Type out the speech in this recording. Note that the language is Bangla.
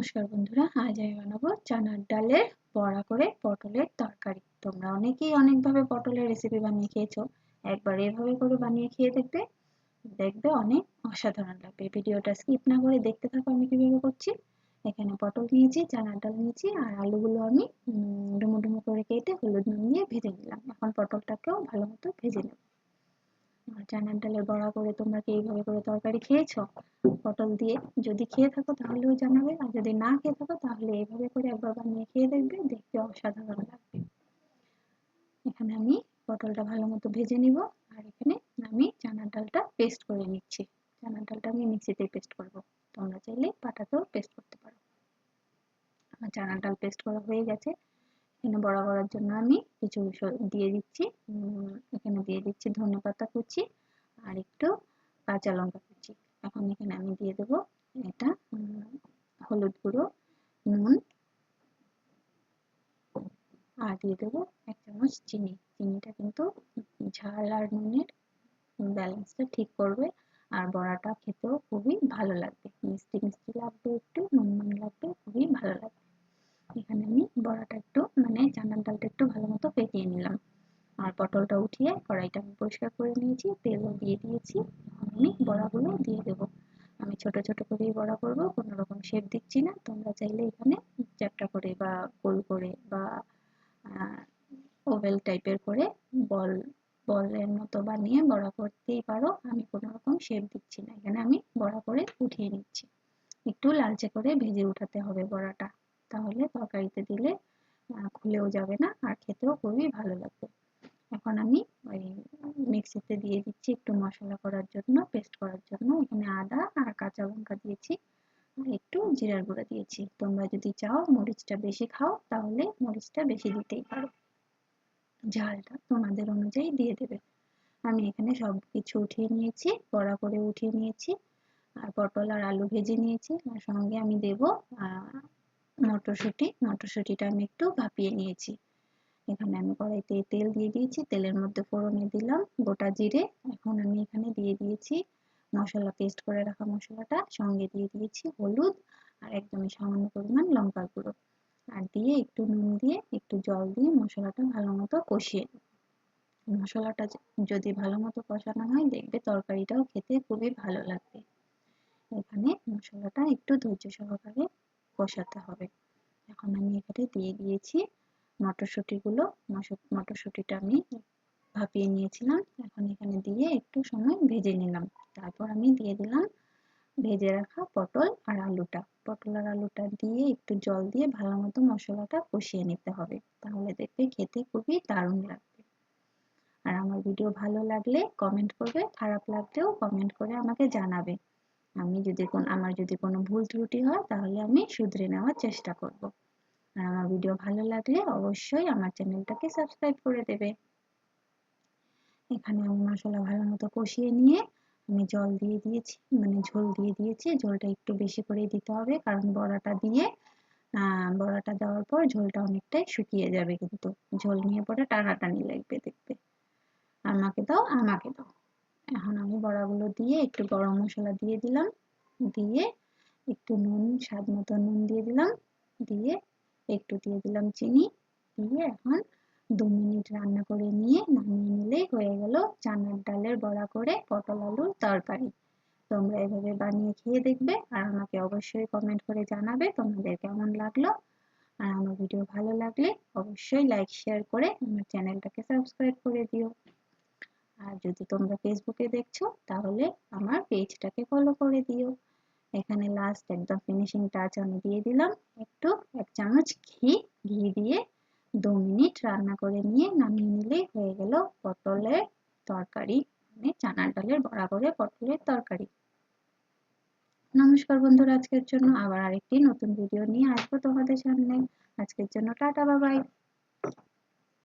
নমস্কার বন্ধুরা, আজ আমি বানাবো চানার ডালের বড়া করে পটলের তরকারি। তোমরা অনেকেই অনেকভাবে পটলের রেসিপি বানিয়ে খেয়েছো, একবার এভাবে করে বানিয়ে খেয়ে দেখবে দেখবে অনেক অসাধারণ লাগবে। ভিডিওটা স্কিপ না করে দেখতে থাকো আমি কীভাবে করছি। এখানে পটল নিয়েছি, চানার ডাল নিয়েছি, আর আলুগুলো আমি ডুমো ডুমো করে কেটে হলুদ নুন দিয়ে ভেজে নিলাম। এখন পটলটাকেও ভালো মতো ভেজে নেব। চানার ডালের বড়া করে তোমরা কি এইভাবে করে তরকারি খেয়েছো? পটল দিয়ে যদি খেয়ে থাকো তাহলেও জানাবে, আর যদি না খেয়ে থাকো তাহলে এইভাবে করে একবার বানিয়ে খেয়ে দেখবে, দেখতে অসাধারণ লাগবে। এখানে আমি পটলটা ভালো মতো ভেজে নিব, আর এখানে আমি চানার ডালটা পেস্ট করে নিচ্ছি। চানার ডালটা আমি মিক্সিতে পেস্ট করব। তোমরা চাইলে পাটাতেও পেস্ট করতে পারো। আমার চানার ডাল পেস্ট করা হয়ে গেছে। এখানে বড়া করার জন্য আমি কিছু দিয়ে দিচ্ছি। এখানে দিয়ে দিচ্ছি ধনে পাতা কুচি আর একটু কাঁচা লঙ্কা কুচি। এখন এখানে আমি দিয়ে দেবো এটা হলুদ গুঁড়ো, নুন আর দিয়ে দেবো এক চামচ চিনি। চিনিটা কিন্তু ঝাল আর নুনের ব্যালেন্সটা ঠিক করবে আর বড়াটা খেতেও খুবই ভালো লাগবে। মিষ্টি মিষ্টি লাগবে একটু নুন নুন লাগবে, খুবই ভালো লাগবে। এখানে আমি বড়াটা একটু মানে চানার ডালটা একটু ভালো মতো ফেটিয়ে নিলাম। আর পটলটা উঠিয়ে কড়াইটা আমি পরিষ্কার করে নিয়েছি, তেলও দিয়ে দিয়েছি। আমি বড়াগুলো দিয়ে দেবো। আমি ছোট ছোট করেই বড়া করব, কোনো রকম শেপ দিচ্ছি না। তোমরা চাইলে এখানে চ্যাপটা করে বা গোল করে বা ওভেল টাইপের করে বল, বলের মতো বানিয়ে বড়া করতেই পারো। আমি কোনো রকম শেপ দিচ্ছি না। এখানে আমি বড়া করে উঠিয়ে নিচ্ছি। একটু লালচে করে ভেজে উঠাতে হবে বড়াটা। তাহলে তরকারিতে দিলে খুলেও যাবে না আর খেতেও খুবই ভালো লাগবে। এখন আমি ওই মিক্সিতে দিয়ে দিচ্ছি একটু মশলা করার জন্য পেস্ট করার জন্য। এখানে আদা আর কাঁচা লঙ্কা দিয়েছি। একটু জিরার গুঁড়া দিয়েছি। তোমরা যদি চাও মরিচটা বেশি খাও, তাহলে মরিচটা বেশি দিতেই পারো। ঝালটা তোমাদের অনুযায়ী দিয়ে দেবে। আমি এখানে সব কিছু উঠিয়ে নিয়েছি, বড়া করে উঠিয়ে নিয়েছি, আর পটল আর আলু ভেজে নিয়েছি। আর সঙ্গে আমি দেব মটরশুঁটি, মটরশুঁটিটা আমি একটু ভাপিয়ে নিয়েছি। এখানে আমি কড়াইতে তেল দিয়ে দিয়েছি, তেলের মধ্যে ফোড়নে দিলাম, গোটা জিরে। এখন আমি এখানে দিয়ে দিয়েছি মশলা পেস্ট করে রাখা মশলাটা, সঙ্গে দিয়ে দিয়েছি হলুদ আর একদমই সামান্য পরিমাণ লঙ্কার গুঁড়ো। আর দিয়ে একটু নুন দিয়ে একটু জল দিয়ে মশলাটা ভালো মতো কষিয়ে মশলাটা যদি ভালো মতো কষানো হয়, দেখবে তরকারিটাও খেতে খুবই ভালো লাগবে। এখানে মশলাটা একটু ধৈর্য সহকারে কষাতে হবে। এখন আমি এখানে দিয়ে দিয়েছি মটরশুঁটিগুলো। মটরশুঁটিটা আমি ভাপিয়ে নিয়েছিলাম। এখন এখানে দিয়ে একটু সময় ভেজে নিলাম। তারপর আমি দিয়ে দিলাম ভেজে রাখা পটল আর আলুটা। পটল আর আলুটা দিয়ে একটু জল দিয়ে ভালো মতো মশলাটা কষিয়ে নিতে হবে। তাহলে দেখবে খেতে খুবই দারুণ লাগবে। আর আমার ভিডিও ভালো লাগলে কমেন্ট করবে, খারাপ লাগলেও কমেন্ট করে আমাকে জানাবে। আমি যদি কোন, আমার যদি কোনো ভুল ত্রুটি হয়, তাহলে আমি শুধরে নেওয়ার চেষ্টা করব। আর আমার ভিডিও ভালো লাগলে অবশ্যই আমার চ্যানেলটাকে সাবস্ক্রাইব করে দেবে। এখানে আমি মশলা ভালো মতো কষিয়ে নিয়ে আমি জল দিয়ে দিয়েছি মানে ঝোল দিয়ে দিয়েছি। ঝোলটা একটু বেশি করে দিতে হবে, কারণ বড়াটা দিয়ে বড়াটা দেওয়ার পর ঝোলটা অনেকটাই শুকিয়ে যাবে কিন্তু। ঝোল নিয়ে পরে টানাটানি লাগবে দেখবে আমাকে দাও আমাকে দাও। এখন আমি বড়াগুলো দিয়ে একটু গরম মশলা দিয়ে দিলাম। দিয়ে একটু নুন, স্বাদ মতো নুন দিয়ে দিলাম। দিয়ে একটু দিয়ে দিলাম চিনি। দিয়ে এখন দু মিনিট রান্না করে নিয়ে নামিয়ে নিলেই হয়ে গেল চানার ডালের বড়া করে পটল আলুর তরকারি। তোমরা এভাবে বানিয়ে খেয়ে দেখবে আর আমাকে অবশ্যই কমেন্ট করে জানাবে তোমাদের কেমন লাগল। আর আমার ভিডিও ভালো লাগলে অবশ্যই লাইক শেয়ার করে আমার চ্যানেলটাকে সাবস্ক্রাইব করে দিও। আর যদি তোমরা ফেসবুকে দেখছ, তাহলে আমার পেজটাকে ফলো করে দিও। এখানে লাস্ট একদম ফিনিশিং টাচ আমি দিয়ে দিলাম। একটু এক চামচ ঘি ঘি দিয়ে দু মিনিট রান্না করে নিয়ে নামিয়ে নিলেই হয়ে গেল পটলের তরকারি। মানে চানার ডালের বড়া করে পটলের তরকারি। নমস্কার বন্ধুরা, আজকের জন্য আবার আরেকটি নতুন ভিডিও নিয়ে আসব তোমাদের সামনে। আজকের জন্য টাটা বাবাই